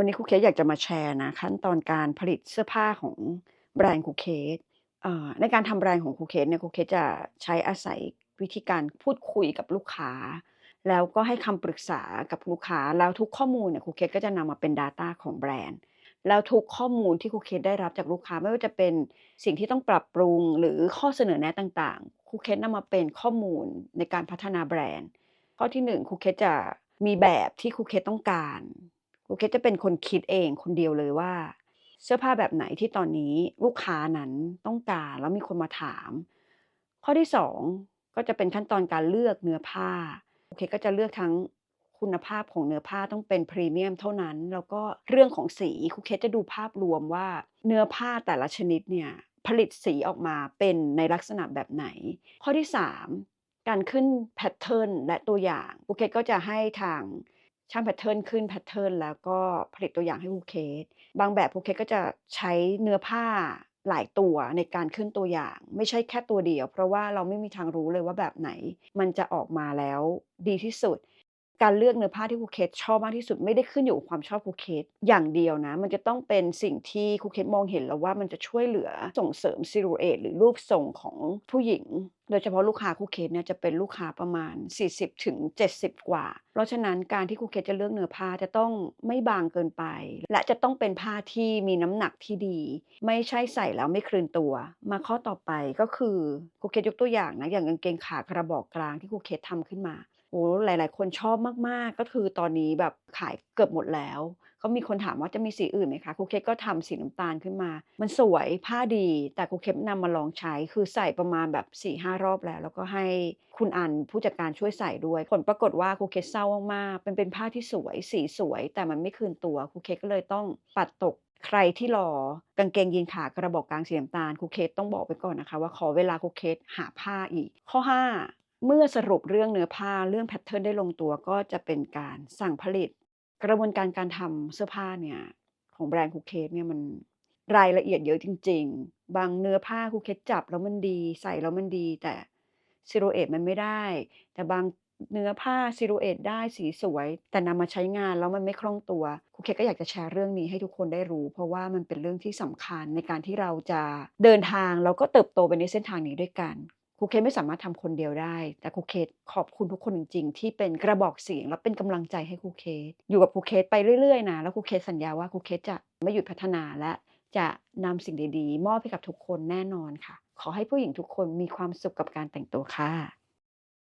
วันนี้ครูเคสอยากจะมาแชร์นะขั้นตอนการผลิตเสื้อผ้าของแบรนด์ครูเคสในการทำแบรนด์ของครูเคสเนี่ยครูเคสจะใช้อาศัยวิธีการพูดคุยกับลูกค้า แล้วก็ให้คำปรึกษากับลูกค้าแล้วทุกข้อมูลเนี่ยครูเคสก็จะนำมาเป็น Data ของแบรนด์ แล้วทุกข้อมูลที่ครูเคสได้รับจากลูกค้าไม่ว่าจะเป็นสิ่งที่ต้องปรับปรุงหรือข้อเสนอแนะต่างๆครูเคสนำมาเป็นข้อมูลในการพัฒนาแบรนด์ ข้อที่หนึ่งครูเคสจะมีแบบที่ครูเคสต้องการ ครูเคสจะเป็นคนคิดเองคนเดียวเลยว่า เสื้อผ้าแบบไหนที่ตอนนี้ลูกค้านั้นต้องการแล้วมีคนมาถาม ข้อที่สองก็จะเป็นขั้นตอนการเลือกเนื้อผ้าครูเคก็จะเลือกทั้งคุณภาพของเนื้อผ้าต้องเป็นพรีเมียมเท่านั้น แล้วก็เรื่องของสีครูเคสจะดูภาพรวมว่าเนื้อผ้าแต่ละชนิดเนี่ยผลิตสีออกมาเป็นในลักษณะแบบไหน ข้อที่สามการขึ้นแพทเทิร์นและตัวอย่างครูเคสก็จะให้ทาง ช่างแพทเทิร์นขึ้นแพทเทิร์นแล้วก็ผลิตตัวอย่างให้ครูเคส บางแบบครูเคสก็จะใช้เนื้อผ้าหลายตัวในการขึ้นตัวอย่าง ไม่ใช่แค่ตัวเดียว เพราะว่าเราไม่มีทางรู้เลยว่าแบบไหน มันจะออกมาแล้วดีที่สุด การเลือกเนื้อผ้าที่ครูเคสชอบมากที่สุดไม่ได้ขึ้นอยู่กับความชอบครูเคสอย่างเดียวนะ มันจะต้องเป็นสิ่งที่ครูเคสมองเห็นแล้วว่ามันจะช่วยเหลือส่งเสริมซิลูเอตหรือรูปทรงของผู้หญิง โดยเฉพาะลูกค้าครูเคสเนี่ยจะเป็นลูกค้าประมาณ 40ถึง70กว่า เพราะฉะนั้นการที่ครูเคสจะเลือกเนื้อผ้าจะต้องไม่บางเกินไป และจะต้องเป็นผ้าที่มีน้ำหนักที่ดี ไม่ใช่ใส่แล้วไม่คลืนตัว มาข้อต่อไปก็คือครูเคสยกตัวอย่างนะอย่างกางเกงขากระบอกกลางที่ครูเคสทำขึ้นมา โอ้หลาย ๆ คนชอบมาก ๆ ก็คือตอนนี้แบบขายเกือบหมดแล้ว ก็มีคนถามว่าจะมีสีอื่นไหมคะครูเคสก็ทำสีน้ำตาลขึ้นมา มันสวยผ้าดี แต่ครูเคสนำมาลองใช้ คือใส่ประมาณแบบ4-5รอบแล้ว แล้วก็ให้คุณอันผู้จัดการช่วยใส่ด้วย ผลปรากฏว่าครูเคสเศร้ามากๆมันเป็นผ้าที่สวยสีสวย แต่มันไม่คืนตัวครูเคสก็เลยต้องปัดตกใครที่รอกางเกงยีนขากระบอกกลางสีน้ำตาลครูเคสต้องบอกไว้ก่อนนะคะ ว่าขอเวลาครูเคสหาผ้าอีก ข้อ 5 เมื่อสรุปเรื่องเนื้อผ้าเรื่องแพทเทิร์นได้ลงตัวก็จะเป็นการสั่งผลิต กระบวนการการทำเสื้อผ้าเนี่ยของแบรนด์คูเคสเนี่ยมันรายละเอียดเยอะจริง ๆ บางเนื้อผ้าคูเคสจับแล้วมันดีใส่แล้วมันดี แต่ซิลูเอตมันไม่ได้ แต่บางเนื้อผ้าซิลูเอตได้สีสวย แต่นำมาใช้งานแล้วมันไม่คล่องตัวคูเคสก็อยากจะแชร์เรื่องนี้ให้ทุกคนได้รู้ เพราะว่ามันเป็นเรื่องที่สำคัญในการที่เราจะเดินทางแล้วก็เติบโตไปในเส้นทางนี้ด้วยกัน ครูเคไม่สามารถทำคนเดียวได้ แต่ครูเคขอบคุณทุกคนจริง ๆ ที่เป็นกระบอกเสียง และเป็นกำลังใจให้ครูเค อยู่กับครูเคไปเรื่อยๆนะแล้วครูเคสสัญญาว่าครูเคจะไม่หยุดพัฒนาและจะนำสิ่งดีๆ มอบให้กับทุกคนแน่นอนค่ะ ขอให้ผู้หญิงทุกคนมีความสุขกับการแต่งตัวค่ะ